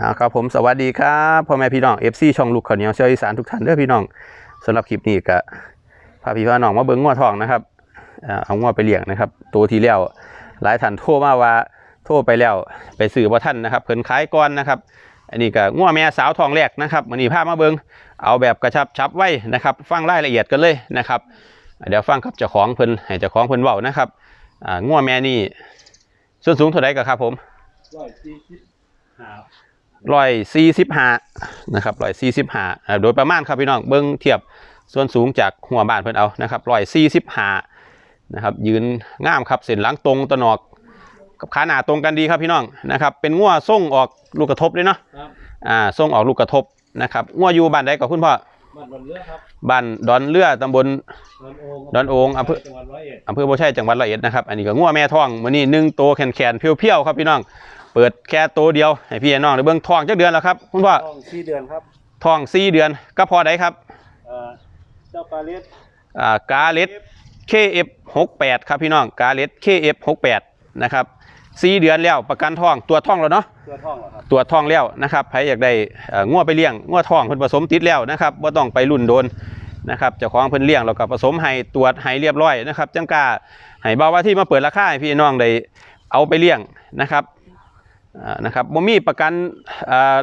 อ่าครับผมสวัสดีครับพ่อแม่พี่น้อง FC ช่องลูกข้าวเหนียวเชียวอีสานทุกท่านเด้อพี่น้องสำหรับคลิปนี้ก็พาพี่พาน้องมาเบิ่งงัวทองนะครับอ่าเอางัวไปเลี้ยงนะครับ ตัวที่แล้วหลายท่านโทรมาว่าโทรไปแล้วไปซื้อบ่ทันนะครับเพิ่นขายก่อนนะครับ อันนี้ก็งัวแม่สาวทองแรกนะครับวันนี้พาพมาเบิ่งเอาแบบกระชับชับไว้นะครับ ฟังรายละเอียดกันเลยนะครับ เดี๋ยวฟังครับเจ้าของเพิ่นให้เจ้าของเพิ่นเว้านะครับอ่างัวแม่นี่ส่วนสูงเท่าไหร่ก็ครับผมร้อยสี่สิบห้า ร้อยสี่สิบห้านะครับร้อยสี่สิบห้าโดยประมาณครับพี่น้องเบิ้งเทียบส่วนสูงจากหัวบ้านเพิ่นเอานะครับร้อยสี่สิบห้านะครับยืนงามครับเส้นหลังตรงตะหนอก กับขาหน้าตรงกันดีครับพี่น้องนะครับเป็นงัวส่งออกลูกกระทบเลยเนาะครับอ่าส่งออกลูกกระทบนะครับงัวอยู่บ้านใดกับคุณพ่อบ้านบนเรือครับบ้านดอนเลือตำบลดอนโองดอนโองอำเภอจังหวัดร้อยเอ็ดอำเภอโพชัยจังหวัดร้อยเอ็ดนะครับอันนี้ก็งัวแม่ท้องมื้อนี้หนึ่งโตแขนแขนๆเพียวๆครับพี่น้อง เปิดแค่โตเดียวให้พี่น้องได้เบิ่งท้องจักเดือนแล้วครับคุณพ่อต้องสี่เดือนครับท้องสี่เดือนก็พอได้ครับเอ่อเจ้าปลาเลียดอ่ากาเลส KF68 ครับพี่น้องกาเลส KF68 นะครับสี่เดือนแล้วประกันท้องตัวท้องแล้วเนาะ ตัวท่องเหรอครับตัวท้องแล้วนะครับใครอยากได้เอ่องัวไปเลี้ยงงัวท้องเพิ่นผสมติดแล้วนะครับว่าต้องไปรุ่นโดนนะครับเจ้าของเพิ่นเลี้ยงแล้วก็ผสมให้ตรวจให้เรียบร้อยนะครับจังกล้าให้บ่าวว่าที่มาเปิดราคาให้พี่น้องได้เอาไปเลี้ยงนะครับอ่า นะครับบ่มีประกันอ่า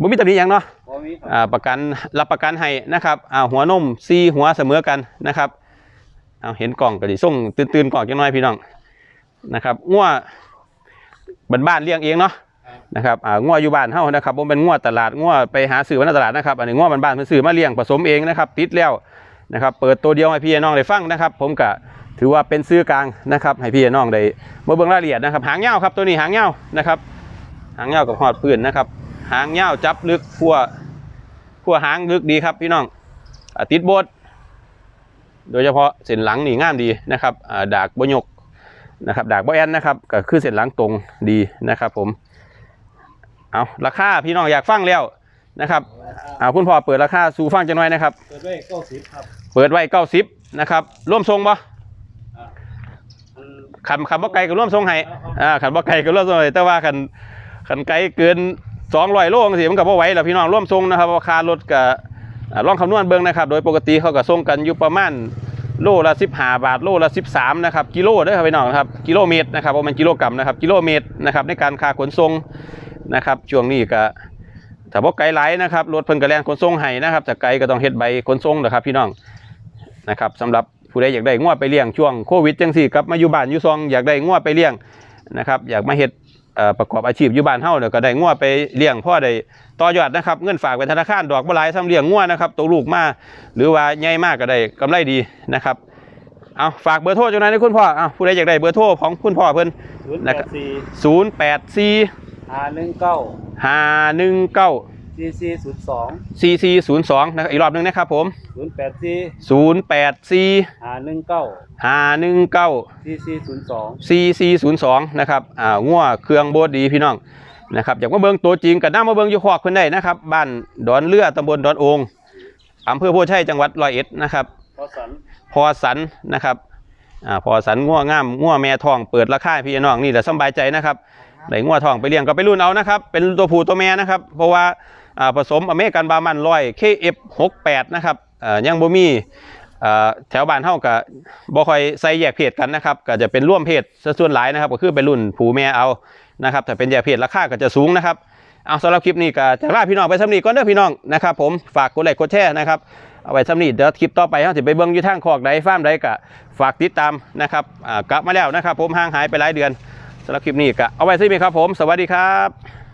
บ่มีตำหนิหยังเนาะพอมีครับอ่าประกันรับประกันให้นะครับอ่าหัวนมซีหัวเสมอกันนะครับเอาเห็นกล่องก็ดิส่งตื่นตื่นๆกล่องจังน้อยพี่น้องนะครับงัวบ้านๆเลี้ยงเองเนาะนะครับอ่างัวอยู่บ้านเฮานะครับบ่เป็นงัวตลาดงัวไปหาซื้อมาในตลาดนะครับอันนี้งัวบ้านๆเพิ่นซื้อมาเลี้ยงผสมเองนะครับ ติดแล้วนะครับ เปิดตัวเดียวให้พี่น้องได้ฟังนะครับ ผมก็ ถือว่าเป็นซื้อกลางนะครับ ให้พี่น้องได้มาเบิ่งรายละเอียดนะครับ หางยาวครับตัวนี้หางยาวนะครับ หางยาวกับหอดพื้นนะครับ หางยาวจับลึกพัวขั้วหางลึกดีครับพี่น้องอาติดโบดโดยเฉพาะเส้นหลังนี่งามดีนะครับอ่าดากบยกนะครับดากบแอนนะครับก็คือเส้นหลังตรงดีนะครับ ผมเอาราคาพี่น้องอยากฟังแล้วนะครับเอาคุณพ่อเปิดราคาสู่ฟังจังหน่อยนะครับ เปิดไว้เก้าสิบครับเปิดไว้เก้าสิบนะครับร่วมทรงบ่อ่าอัน ขันขันบ่ไกลก็ร่วมทรงให้อ่าขันบ่ไกลก็ร่วมทรงให้แต่ว่าขันขันไกลเกินสองร้อยโลจังซี่มันก็บ่ไหวแล้วพี่น้องร่วมทรงนะครับราคารถก็อ่าลองคำนวณเบิ่งนะครับ โดยปกติเขาก็ส่งกันอยู่ประมาณโลละ15 บาท โลละ 13 นะครับ กิโลด้อครับพี่น้องครับ กิโลเมตรนะครับบ่แม่นกิโลกรัมนะครับ กิโลเมตรนะครับในการค่าขนส่งนะครับ ช่วงนี้ก็ถ้าบ่ไกลหลนะครับ รถเพิ่นก็แลนขนส่งให้นะครับถ้าไกลก็ต้องเฮ็ดใบขนส่งนะครับพี่น้องนะครับสำหรับ ผู้ใดอยากได้งัวไปเลี้ยงช่วงโควิดจังซี่กลับมาอยู่บ้านอยู่ซองอยากได้งัวไปเลี้ยงนะครับอยากมาเฮ็ดเอ่อประกอบอาชีพอยู่บ้านเฮาเนี่ยก็ได้งัวไปเลี้ยงพ่อได้ต่อยอดนะครับเงินฝากไว้ธนาคารดอกบ่หลายซ้ำเลี้ยงงัวนะครับตัวลูกมาหรือว่าใหญ่มากก็ได้กำไรดีนะครับเอาฝากเบอร์โทรจังได๋นะคุณพ่อเอาผู้ใดอยากได้เบอร์โทรของคุณพ่อเพิ่นศูนย์นะแปครัดบสี่084ห้าหนึ่งเก้า519 สี่สี่ศูนย์สอง 4402นะครับอีกรอบหนึงนะครับผมศูนย์แปดสี่084ห้าหนึ่งเก้า519 สี่สี่ศูนย์สอง 4402นะครับอ่างัวเครื่องโบดดีพี่น้องนะครับอยากมาเบิ่งตัวจริงก็นำมาเบิ่งอยู่ขอกเพิ่นได้นะครับบ้านดอนเลือตำบลดอนโองอำเภอโพชัยจังหวัดร้อยเอ็ดนะครับ พอสัน พอสันนะครับอ่าพอสันงัวงามงัวแม่ทองเปิดราคาให้พี่น้องนี่แหละสำบายใจนะครับได้งัวทองไปเลี้ยงก็ไปรุ่นเอานะครับ เป็นตัวผู้ตัวแม่นะครับ เพราะว่าอ่า ผสมอเมริกันบามันร้อย KF68 นะครับยังบ่มีแถวบ้านเฮาก็บ่ค่อยใส่แยกเพศกันนะครับก็จะเป็นร่วมเพศซะส่วนหลายนะครับก็คือเป็นรุ่นผูแม่เอานะครับแต่เป็นแยกเพศราคาก็จะสูงนะครับเอาสำหรับคลิปนี้ก็จะลาพี่น้องไปสำนีก่อนเด้อพี่น้องนะครับผมฝากกดไลค์กดแชร์นะครับเอาไว้สำนีเดี๋ยวคลิปต่อไปเขาจะไปเบิ้งอยู่ทางคอกใดฟาร์มใดกะฝากติดตามนะครับกลับมาแล้วนะครับผมห่างหายไปหลายเดือนสำหรับคลิปนี้กะเอาไว้ซิมีครับผม สวัสดีครับ